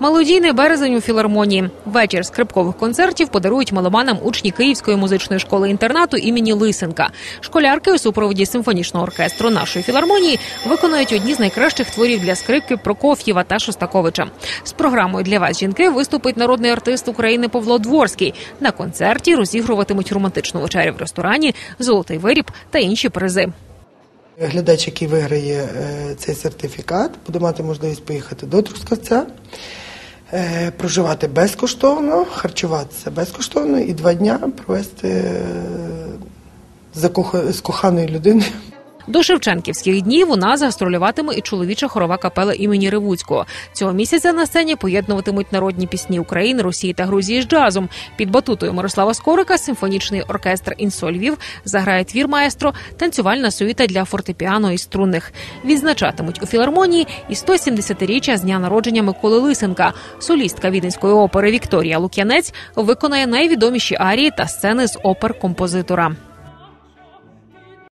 Мелодійний березень у філармонії. Вечір скрипкових концертів подарують меломанам учні Київської музичної школи інтернату імені Лисенка. Школярки у супроводі симфонічного оркестру нашої філармонії виконують одні з найкращих творів для скрипки Прокоф'єва та Шостаковича. З програмою для вас жінки виступить народний артист України Павло Дворський. На концерті розігруватимуть романтичну вечерю в ресторані, золотий виріб та інші призи. Глядач, який виграє е, цей сертифікат, буде мати можливість поїхати до Трускавця, проживати безкоштовно, харчуватися безкоштовно і два дня провести за з закох- з коханою людиною. До Шевченківських днів у нас гастролюватиме і чоловіча хорова капела імені Ревуцького. Цього місяця на сцені поєднуватимуть народні пісні України, Росії та Грузії з джазом. Під батутою Мирослава Скорика симфонічний оркестр «Інсо Львів» заграє твір маестро, танцювальна суїта для фортепіано і струнних. Відзначатимуть у філармонії і 170-річчя з дня народження Миколи Лисенка. Солістка віденської опери Вікторія Лук'янець виконає найвідоміші арії та сцени з опер композитора.